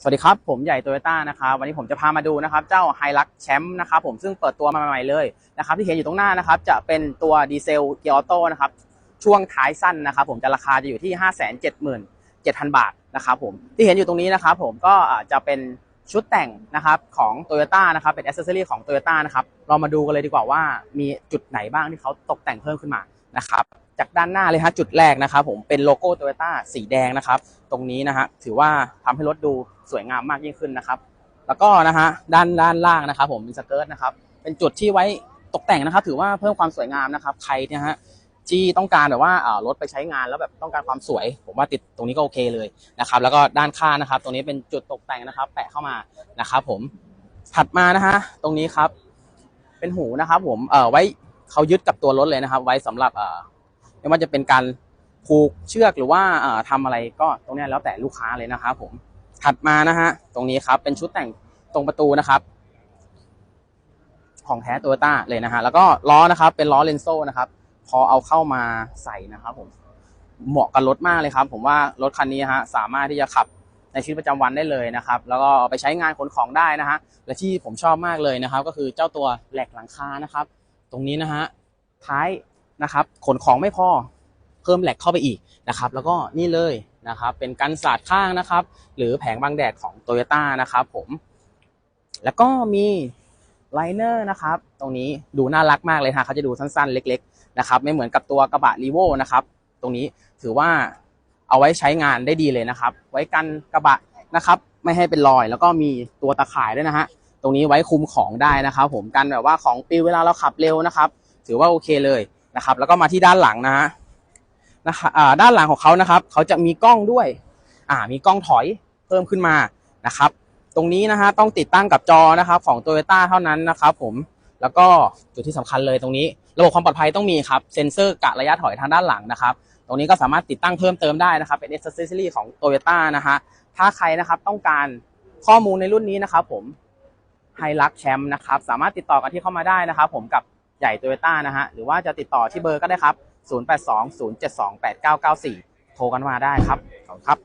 สวัสดีครับ ผมใหญ่โตโยต้านะครับวันนี้ผมจะพามาดูนะครับ เจ้าไฮลักแชมป์นะครับผมซึ่งเปิดตัวมาใหม่ๆเลยนะครับ ที่เห็นอยู่ตรงหน้านะครับ จะเป็นตัวดีเซลเกียร์ออโต้นะครับ ช่วงท้ายสั้นนะครับ ผมจะราคาจะอยู่ที่ 5 7 7 0 0 0 บาทนะครับผมที่เห็นอยู่ตรงนี้นะครับ ผมก็จะเป็นชุดแต่งนะครับของ t o y ยต้นะครับเป็นอ c เซ s ซอรีของ t o y ยต้นะครับเรามาดูกันเลยดีกว่าว่ามีจุดไหนบ้างที่เขาตกแต่งเพิ่มขึ้นมานะครับ จากด้านหน้าเลยฮะจุดแรกนะครับผมเป็นโลโก้โตโยต้าสีแดงนะครับ ตรงนี้นะฮะถือว่าทำให้รถดูสวยงามมากยิ่งขึ้นนะครับ แล้วก็นะฮะด้านด้านล่างนะครับ ผมเป็นสเกิร์ตนะครับ เป็นจุดที่ไว้ตกแต่งนะครับ ถือว่าเพิ่มความสวยงามนะครับ ใครเนี่ยฮะที่ต้องการแบบว่าารถไปใช้งานแล้วแบบต้องการความสวย ผมว่าติดตรงนี้ก็โอเคเลยนะครับ แล้วก็ด้านข้างนะครับ ตรงนี้เป็นจุดตกแต่งนะครับ แปะเข้ามานะครับ ผมถัดมานะฮะตรงนี้ครับ เป็นหูนะครับ ผมเอ่อไว้เขายึดกับตัวรถเลยนะครับ ไว้สำหรับเอ่อ ไม่ว่าจะเป็นการผูกเชือกหรือว่าเอ่อทำอะไรก็ตรงนี้แล้วแต่ลูกค้าเลยนะครับผมถัดมานะฮะตรงนี้ครับเป็นชุดแต่งตรงประตูนะครับ ของแท้โตโยต้าเลยนะฮะแล้วก็ล้อนะครับ เป็นล้อเลนโซ่นะครับ พอเอาเข้ามาใส่นะครับ ผมเหมาะกับรถมากเลยครับ ผมว่ารถคันนี้ฮะสามารถที่จะขับในชีวิตประจำวันได้เลยนะครับ แล้วก็ไปใช้งานขนของได้นะฮะและที่ผมชอบมากเลยนะครับ ก็คือเจ้าตัวแหลกหลังคานะครับ ตรงนี้นะฮะท้าย นะครับ ขนของไม่พอเพิ่มแหลกเข้าไปอีกนะครับ แล้วก็นี่เลยนะครับ เป็นกันสาดข้างนะครับ หรือแผงบังแดดของ t o y ยต้นะครับ ผม แล้วก็มีไลเนอร์นะครับ ตรงนี้ดูน่ารักมากเลยฮะเขาจะดูสั้นๆ เล็ก ๆ นะครับ ไม่เหมือนกับตัวกระบะรีโวนะครับ ตรงนี้ถือว่าเอาไว้ใช้งานได้ดีเลยนะครับ ไว้กันกระบะนะครับ ไม่ให้เป็นรอย แล้วก็มีตัวตะข่ายด้วยนะฮะตรงนี้ไว้คุมของได้นะครับ ผมกันแบบว่าของปิวเวลาเราขับเร็วนะครับ ถือว่าโอเคเลย นะครับ แล้วก็มาที่ด้านหลังนะฮะนะครับด้านหลังของเขานะครับ เขาจะมีกล้องด้วย อ่า มีกล้องถอยเพิ่มขึ้นมานะครับ ตรงนี้นะฮะต้องติดตั้งกับจอนะครับของ t o y ยต้เท่านั้นนะครับ ผมแล้วก็จุดที่สำคัญเลยตรงนี้ ระบบความปลอดภัยต้องมีครับเซ็นเซอร์กะระยะถอยทางด้านหลังนะครับ ตรงนี้ก็สามารถติดตั้งเพิ่มเติมได้นะครับ เป็น a อ c c e s s o r y ของ t o y ยต้นะฮะถ้าใครนะครับต้องการข้อมูลในรุ่นนี้นะครับ ผมไฮลักแชมป์นะครับ สามารถติดต่อกันที่เข้ามาได้นะครับ ผมกับ ใหญ่โตโยต้านะฮะหรือว่าจะติดต่อที่เบอร์ก็ได้ครับ 0820728994 โทรกันมาได้ครับขอบคุณครับ